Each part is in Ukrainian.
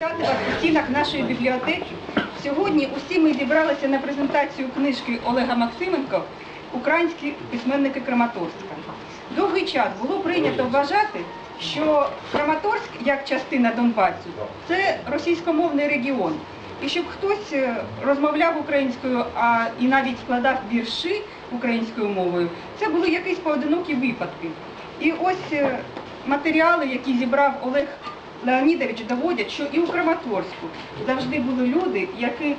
у стінах нашої бібліотеки. Сьогодні усі ми зібралися на презентацію книжки Олега Максименко Українські письменники Краматорська. Довгий час було прийнято вважати, що Краматорськ, як частина Донбасу, це російськомовний регіон. І щоб хтось е, розмовляв українською, а і навіть складав вірші українською мовою, це були якісь поодинокі випадки. І ось е, матеріали, які зібрав Олег Леонідович, доводять, що і у Краматорську завжди були люди, які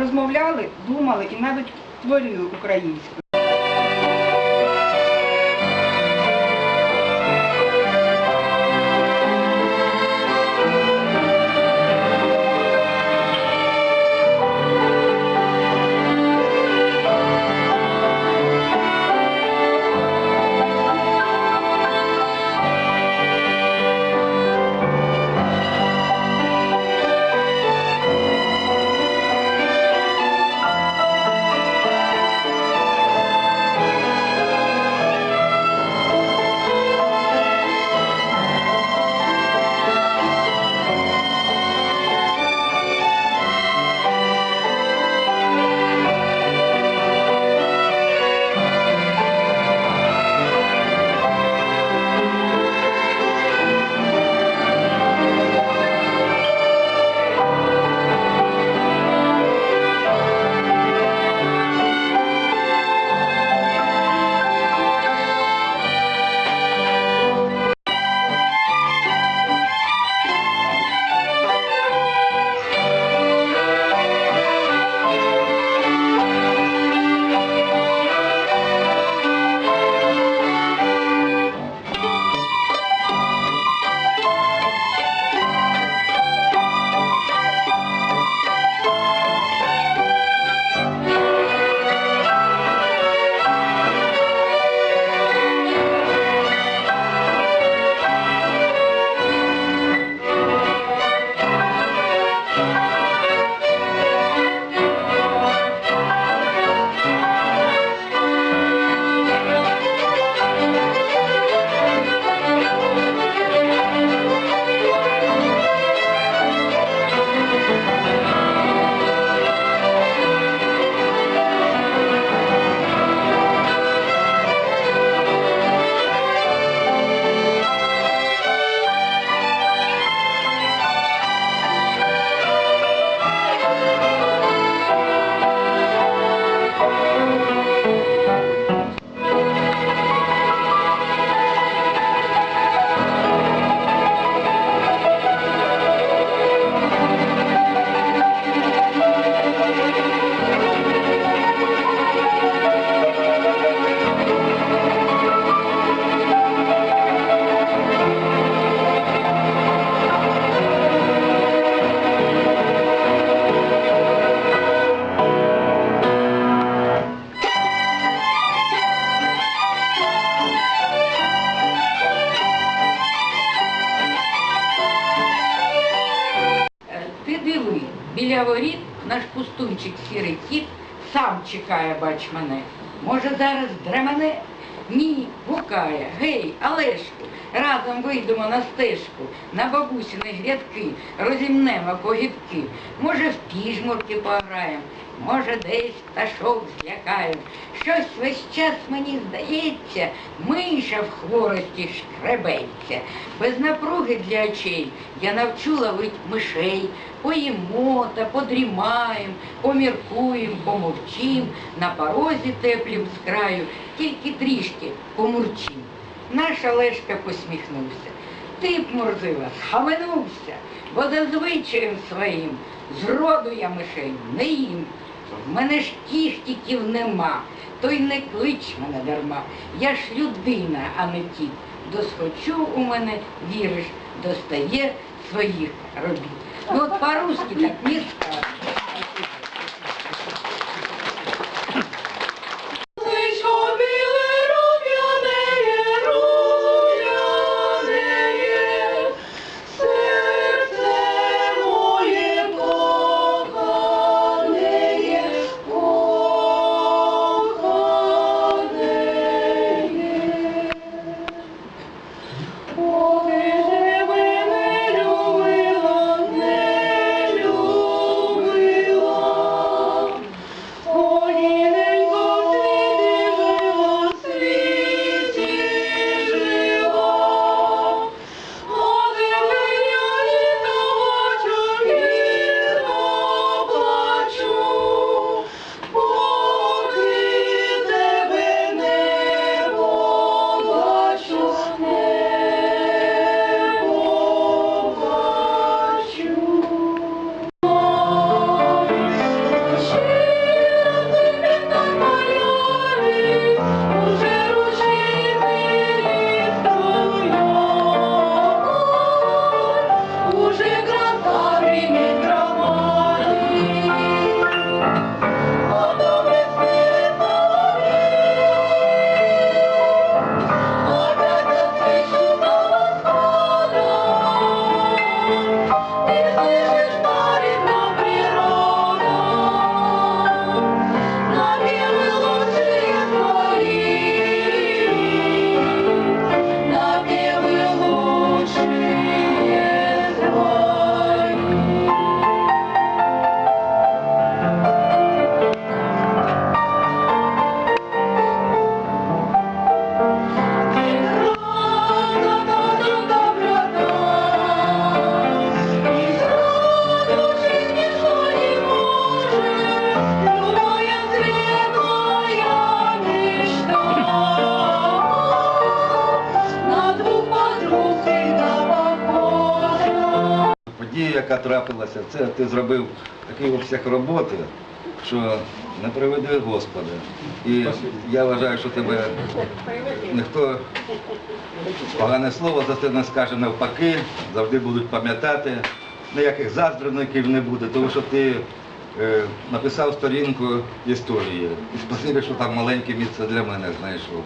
розмовляли, думали і навіть творили українською. Ти диви, біля воріт наш пустунчик сірий кіт сам чекає, бач мене. Може, зараз дремене? Ні, гукає. Гей, Олешку, разом вийдемо на стежку, на бабусіни грядки, розімнемо погібки. Може, в піжмурки пограємо, може, десь пташок злякаємо. Щось весь час мені здається, миша в хворості шкребеться. Без напруги для очей я навчу ловить мишей, поїмо та подрімаєм, поміркуєм, помовчим, на порозі теплім з краю, тільки трішки помурчим. Наш Олешка посміхнувся. Ти б, Мурзила, схаменувся, бо за звичаєм своїм зроду я мишей не їм. В мене ж кіхтіків нема, то й не клич мене дарма. Я ж людина, а не кіт. Досхочу у мене, віриш, достає своїх робіт. Ну от по-русски так не скажеш. Яка трапилася, це ти зробив такий обсяг роботи, що не приведи Господи. І я вважаю, що тебе ніхто погане слово за це не скаже навпаки, завжди будуть пам'ятати. Ніяких заздрівників не буде, тому що ти е, написав сторінку історії. І спасибі, що там маленьке місце для мене знайшов.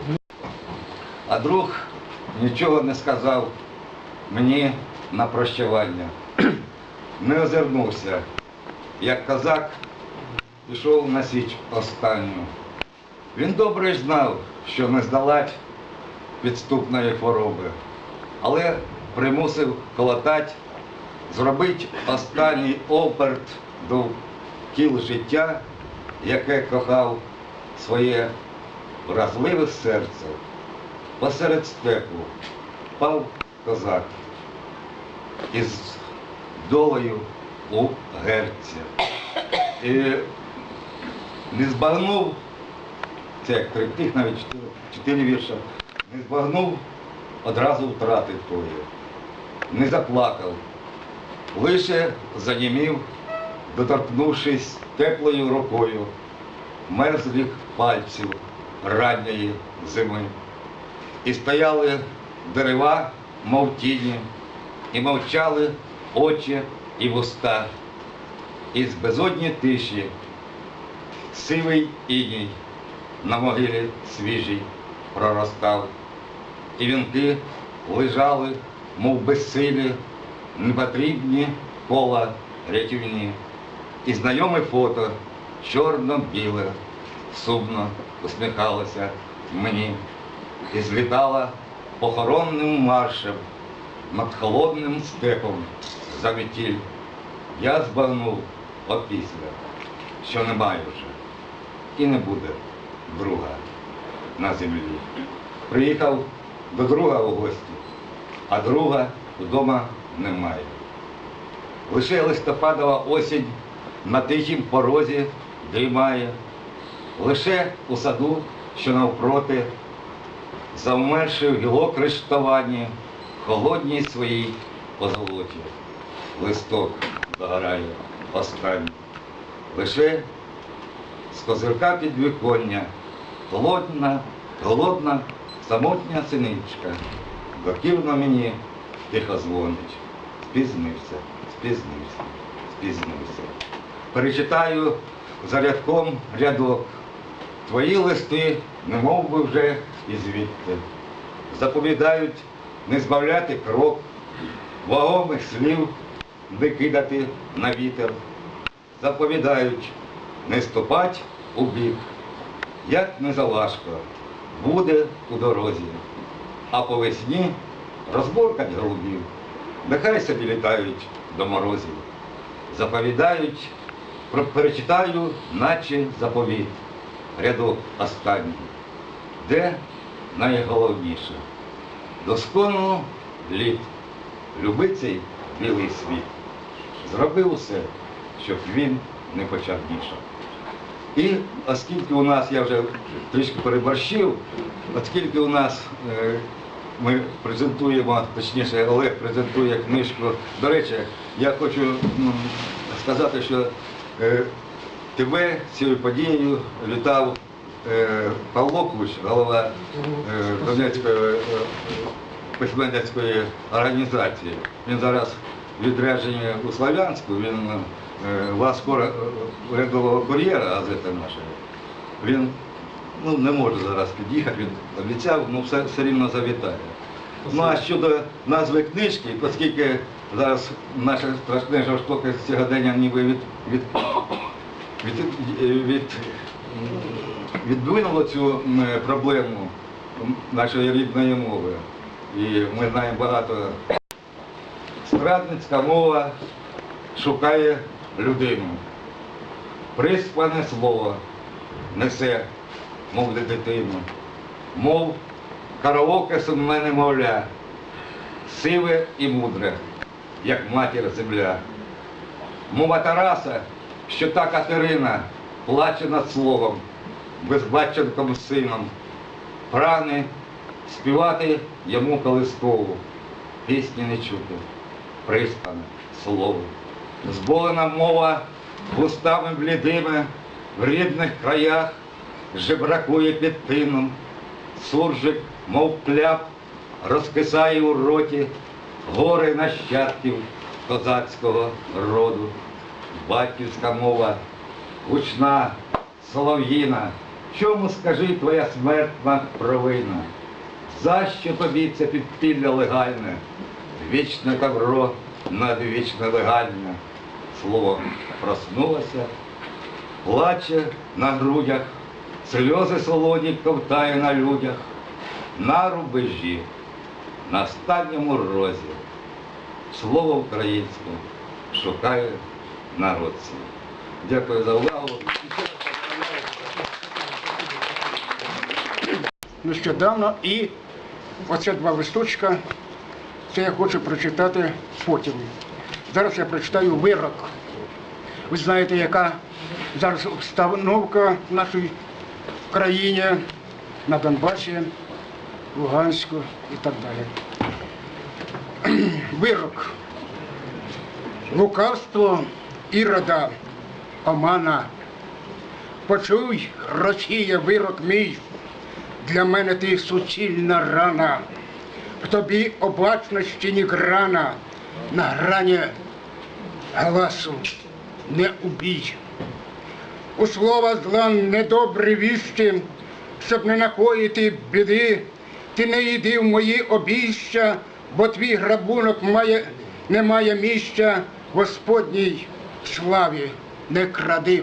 А друг нічого не сказав мені на прощавання. Не озирнувся. Як козак пішов на січ останню. Він добре знав, що не здолать підступної хвороби, але примусив колотать, зробити останній оперт до кіл життя, яке кохав своє вразливе серце. Посеред степу впав козак із долею у герця. І не збагнув, це як триптих, навіть чотири, вірша, не збагнув, одразу втратив тої. Не заплакав, лише занімів, доторкнувшись теплою рукою мерзлих пальців ранньої зими. І стояли дерева, мов тіні, і мовчали очі і вуста. Із безодні тиші сивий іній на могилі свіжій проростав. І вінки лежали, мов безсилі, непотрібні кола рятівні. І знайоме фото чорно-біле, сумно усміхалося мені і злітала похоронним маршем над холодним степом за метіль. Я збагнув опісля, що немає вже і не буде друга на землі. Приїхав до друга у гості, а друга вдома немає. Лише листопадова осінь на тихім порозі дрімає, лише у саду, що навпроти, завмершив гілок рештовані, холодній своїй позолоті. Листок догорає останній. Лише з козирка підвіконня, голодна, голодна, самотня синичка, докірно мені тихо дзвонить. Спізнився, спізнився, спізнився. Перечитаю за рядком рядок. Твої листи, немов би вже і звідти. Заповідають не збавляти крок, вагомих слів не кидати на вітер. Заповідають не ступать у бік, як не залажко, буде у дорозі. А по весні розборкать голубів, нехай собі літають до морозів. Заповідають, перечитаю, наче заповіт, рядок останній, де найголовніше. Досконало літ, люби цей білий світ. Зробив усе, щоб він не почав почернішав. І оскільки у нас, я вже трішки переборщив, оскільки у нас е, ми презентуємо, точніше, Олег презентує книжку. До речі, я хочу сказати, що тебе цією подією вітав е, Павло Куч, голова е, Донецької письменницької організації. Він зараз відрядження у Славянську, він е, вас скоро урядового кур'єра газети нашої. Він ну, не може зараз під'їхати, він обіцяв, ну все, все рівно завітає. Ну а щодо назви книжки, оскільки зараз наше страшне жорстоке сьогодення ніби від, від, від, від, від, віддвинуло цю проблему нашої рідної мови. І ми знаємо багато. Страдницька мова шукає людину. Приспане слово несе, мов дитину, мов караоке сумне немовля, сиве і мудре, як матір земля. Мова Тараса, що та Катерина плаче над словом, безбатченком сином, прагне співати йому колискову, пісні не чути, приспане слово. зболена мова вустами блідими в рідних краях жебракує під тином, суржик, мов кляп, розкисає у роті гори нащадків козацького роду. Батьківська мова, гучна, солов'їна, чому скажи твоя смертна провина? За що тобі це підпілля легальне? Вічне тавро надвічне легальне. Слово проснулося, плаче на грудях, сльози солоні ковтає на людях, на рубежі, на останньому розі. Слово українське шукає народ свій. Дякую за увагу. нещодавно і оце два листочка. Це я хочу прочитати потім. Зараз я прочитаю вирок. Ви знаєте, яка зараз обстановка в нашій країні, на Донбасі, Луганську і так далі. Вирок. Лукавство ірода, омана. Почуй, Росія, вирок мій. Для мене ти суцільна рана, в тобі обачності ні грана, на грані галасу не убій. У слова зла недобрі віщі, щоб не накоїти біди, ти не йди в мої обіща, бо твій грабунок має, не має місця Господній славі, не кради.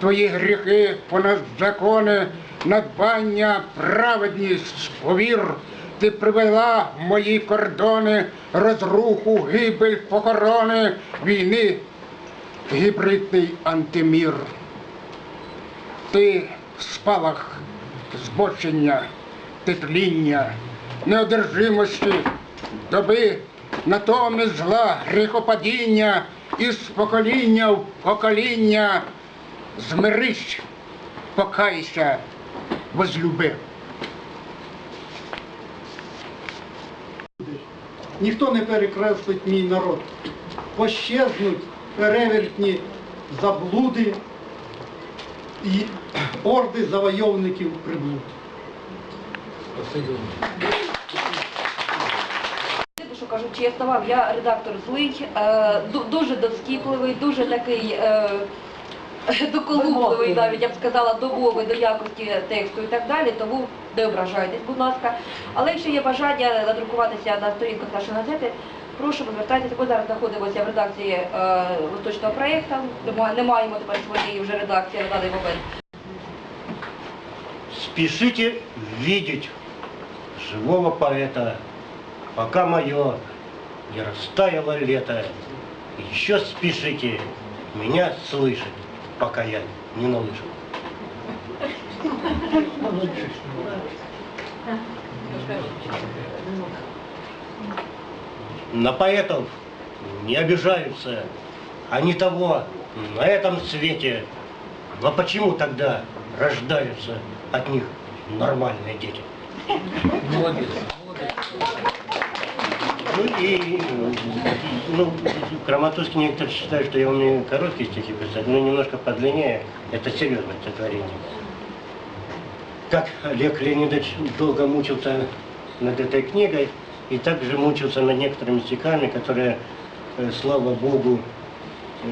Твої гріхи, понад закони, надбання, праведність, повір, ти привела мої кордони розруху, гибель, похорони, війни, гібридний антимір. Ти в спалах збочення, тепління, неодержимості, доби, натомість зла, гріхопадіння, із покоління в покоління змирись, покайся, возлюби. Ніхто не перекреслить мій народ. Пощезнуть перевертні заблуди і орди завойовників приблуд. Що кажу чесно вам, я редактор злий, е, дуже доскіпливий, дуже такий е, доколупливий, навіть я б сказала, до мови, до якості тексту і так далі, тому не ображайтесь, будь ласка. Але якщо є бажання надрукуватися на сторінках нашої газети, прошу, звертайтеся. Ми зараз знаходимося в редакції е, восточного проєкту, Нема- не маємо тепер своєї вже редакції на даний момент. Спешите видеть живого поэта, пока мое не растаяло лето. Еще спешите меня слышать, пока я не на лыжах. На поэтов не обижаются, они того на этом свете. Но почему тогда рождаются от них нормальные дети? Ну и, ну, Краматорский некоторые считают, что я умею короткие стихи писать, но немножко подлиннее. Это серьезное стихотворение. Как Олег Леонидович долго мучился над этой книгой, и также мучился над некоторыми стихами, которые, э, слава Богу, э,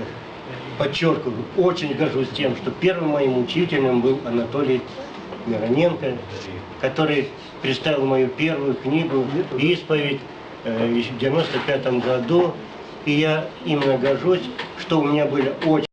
подчеркиваю, очень горжусь тем, что первым моим учителем был Анатолий Мироненко, который представил мою первую книгу «Исповедь» э, в 95 году. И я именно горжусь, что у меня были очень